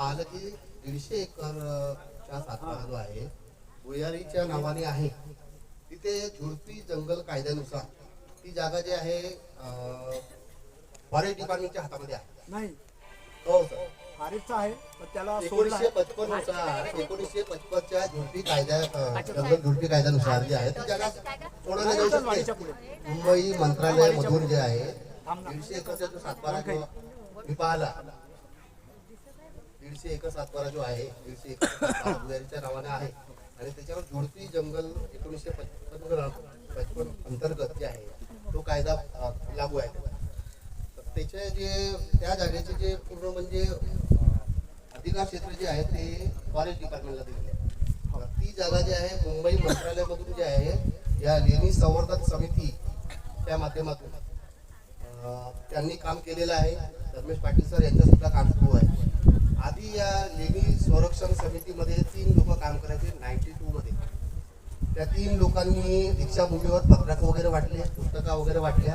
पाहिलं की दीडशे एकरच्या सातबारा जो आहे. भुयारीच्या नावाने आहे. तिथे झुडपी जंगल कायद्यानुसार ती जागा जी आहे फॉरेस्ट डिपार्टमेंटच्या हातामध्ये आहे. नाही. हो सर. खारीचा आहे पण त्याला सोडला एकोणीसशे पचपन्ननुसार एकोणीसशे पचपनच्या झुडपी कायद्या अं, जंगल झुडपी कायद्यानुसार जे आहे ती जागा सोडवली जाऊ वाडीच्या शकते पुढे मुंबई मंत्रालय मधून जे आहे दीडशे एकरचा जो सातबारा जो मी पाहिला दीडशे एकर सातबारा जो आहे दीडशे एकर सातबारा नावाने आहे. आणि त्याच्यावर झुडपी जंगल एकोणीसशे पचपन्न पचपन अंतर्गत जे आहे तो कायदा लागू आहे. तर त्याचे जे त्या जागेचे जे पूर्ण म्हणजे अधिकार क्षेत्र जे आहे ते फॉरेस्ट डिपार्टमेंटला दिलेले आहे. ती जागा जी आहे मुंबई मंत्रालयामधून जे आहे या लेणी संवर्धन समिती त्या माध्यमातून त्यांनी काम केलेलं आहे. धर्मेश पाटील सर यांचं सुद्धा काम सुरू आहे आधी या लेणी संरक्षण समितीमध्ये तीन लोक काम करायचे नाईन्टी टू मध्ये. त्या तीन लोकांनी दीक्षाभूमीवर पत्रक वगैरे वाटले पुस्तका वगैरे वाटल्या.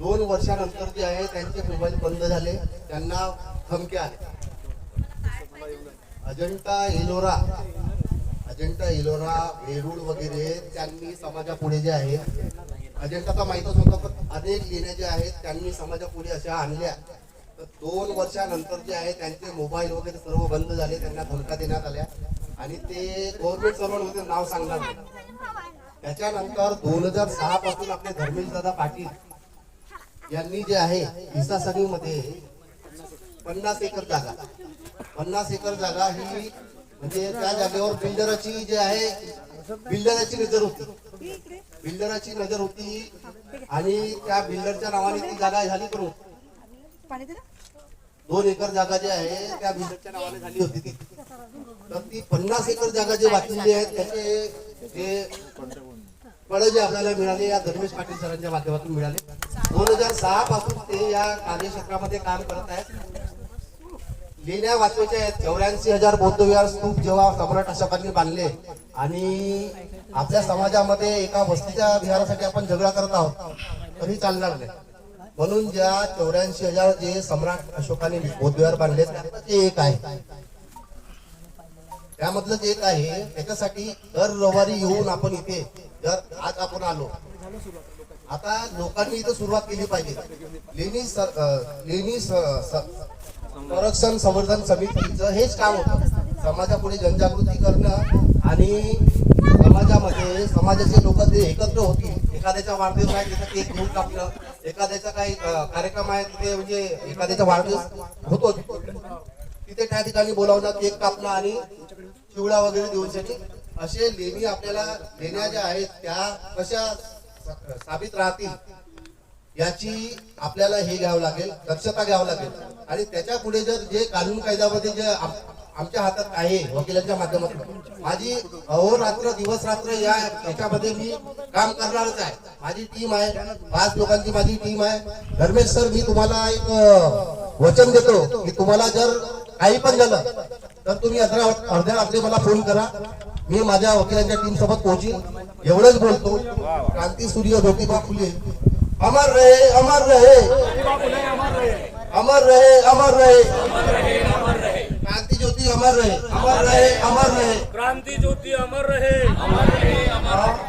दोन वर्षानंतर जे आहे त्यांचे मोबाईल बंद झाले त्यांना धमक्या आले अजंठा एलोरा अजंठा एलोरा वेरूळ वगैरे त्यांनी समाजापुढे जे आहे अजंठा तर माहीतच होतं पण अनेक लेण्या ज्या आहेत त्यांनी समाजापुढे अशा आणल्या. दोन वर्षानंतर जे आहे त्यांचे मोबाईल वगैरे सर्व बंद झाले त्यांना धमका देण्यात आल्या. आणि ते गव्हर्नमेंट सर्वंट होते नाव सांगणार त्याच्यानंतर दोन हजार सहा पासून आपले धर्मेश दादा पाटील यांनी जे आहे हिसासनी मध्ये पन्नास एकर जागा. पन्नास एकर जागा ही म्हणजे त्या जागेवर बिल्डराची जे आहे बिल्डराची नजर होती. बिल्डराची नजर होती आणि त्या बिल्डरच्या नावाने ती जागा झाली करून. दोन एकर जागा जी आहे त्या बिल्डरच्या नावाने झाली होती ती. तर ती पन्नास एकर जागा जी वाचलेली आहे त्याचे जे फळ जे आपल्याला मिळाले या धर्मेश पाटील सरांच्या माध्यमातून मिळाले. दोन हजार सहा पासून ते या कार्यक्षेत्रामध्ये काम करत आहेत. लेण्या वाचवायच्या आहेत चौऱ्याऐंशी हजार बौद्ध विहार स्तूप जेव्हा सम्राट अशोकांनी बांधले आणि आपल्या समाजामध्ये एका वस्तीच्या विहारासाठी आपण झगडा करत आहोत तरी चालणार नाही. म्हणून ज्या चौऱ्याऐंशी हजार जे सम्राट अशोकाने बोधविहार बांधले ते एक आहे. त्यामधलं एक आहे त्याच्यासाठी दर रविवारी येऊन आपण इथे जर आज आपण आलो. आता लोकांनी इथं सुरुवात केली पाहिजे. लेणी सर- लेणी संरक्षण संवर्धन समितीचं हेच काम होतं. समाजापुढे जनजागृती करणं आणि समाजामध्ये समाजाचे लोक ते एकत्र होतील एखाद्याच्या वाढदिवस आहे तिथं केक घेऊन टाकलं एखाद्याचा काही कार्यक्रम आहे तिथे म्हणजे एखाद्याचा वाढदिवस होतो तिथे त्या ठिकाणी बोलावणं केक कापणं आणि चिवडा वगैरे देऊन असे लेणी आपल्याला लेण्या ज्या आहेत त्या कशा साबित राहतील याची आपल्याला हे घ्यावं लागेल दक्षता घ्यावं लागेल. आणि त्याच्या पुढे जर जे कानून कायद्यामध्ये जे आमच्या हातात आहे वकिलांच्या माध्यमातून. माझी अहोरात्र दिवस रात्र या याच्यामध्ये मी काम करणारच आहे. माझी टीम आहे पाच लोकांची माझी टीम आहे. धर्मेश सर मी तुम्हाला एक वचन देतो की तुम्हाला जर काही पण झालं तर तुम्ही अर्ध्या अर्ध्या रात्री मला फोन करा. मी माझ्या वकिलांच्या टीम सोबत पोहोचीन. एवढंच बोलतो. क्रांती सूर्य ज्योतिबा फुले. अमर रहे अमर रहे. अमर रहे अमर रहे. अमर रहे अमर रहे अमर रहे क्रांती ज्योती अमर रहे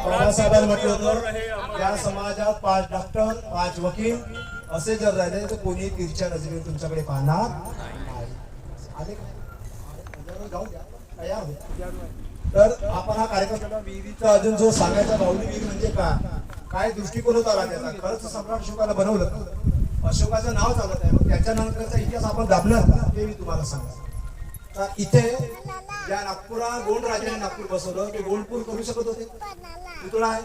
बाबासाहेबांनी म्हटलं होतं या समाजात पाच डॉक्टर पाच वकील असे जर राहिले तर कोणी तिरच्या नजरेने तुमच्याकडे पाहणार नाही. आले? जाऊ. तयार. तर आपण हा कार्यक्रम विहिरीचा अजून जो सांगायचा बाहुली विहीर म्हणजे का काय दृष्टिकोन होता राजाचा खरंच सम्राट अशोकाला बनवलं? अशोकाचं नाव चालत आहे मग त्याच्यानंतरचा इतिहास आपण का ते मी तुम्हाला सांगतो इथे ज्या नागपुरा गोंड राजाने नागपूर बसवलं. ते गोंडपूर करू शकत होते? पुतळा आहे.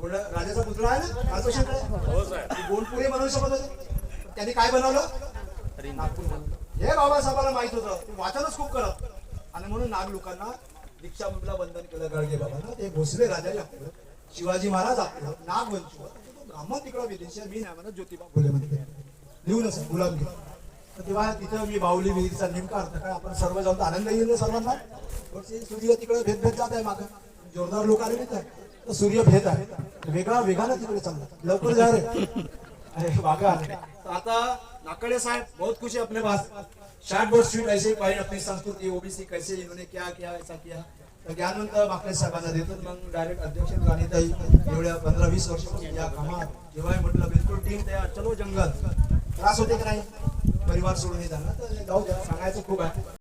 गोंड राजाचा पुतळा आहे ना? राजवशाकडे ते गोंडपुरे बनवू शकत होते? त्यांनी काय बनवलं? नागपूर बनवलं. हे बाबासाहेबांना माहीत होतं. ते वाचनच खूप करत. आणि म्हणून नाग लोकांना दीक्षाभूमीला बंधन केलं. गाडगे बाबांना. ते भोसले राजा आपलं शिवाजी महाराज आपलं नाग वंशवर तो ब्राह्मण तिकडं विदेशी मी नाही म्हणत ज्योतिबा फुले मध्ये लिहून असेल गुलाबी तर तेव्हा तिथं मी बाहुली विहिरीचा नेमका अर्थ काय? आपण सर्व जाऊन तर आनंद येईल सर्वांना? सूर्य तिकडे भेद भेद जात आहे मागं. जोरदार लोक आले आहे तर सूर्य भेद आहे. वेगळा वेगानं तिकडे चालला. लवकर जा रे. अरे वागा आता नाकड़े साहब बहुत कुछ है अपने पास. शार्ट बोर्ड स्ट्रीट ऐसे पाहिजे आपली संस्कृती ओबीसी कैसे इन्होंने क्या किया ऐसा किया. तर ज्ञानवंत माकडे साहेबांना देतो मग डायरेक्ट अध्यक्ष राणीताई एवढ्या पंधरा वीस वर्षापासून या कामात. जेव्हा म्हटलं बिलकुल टीम तयार. चलो जंगल. त्रास होते का नाही? परिवार सोडून हे झाला. तर जाऊ द्या सांगायचं खूप आहे.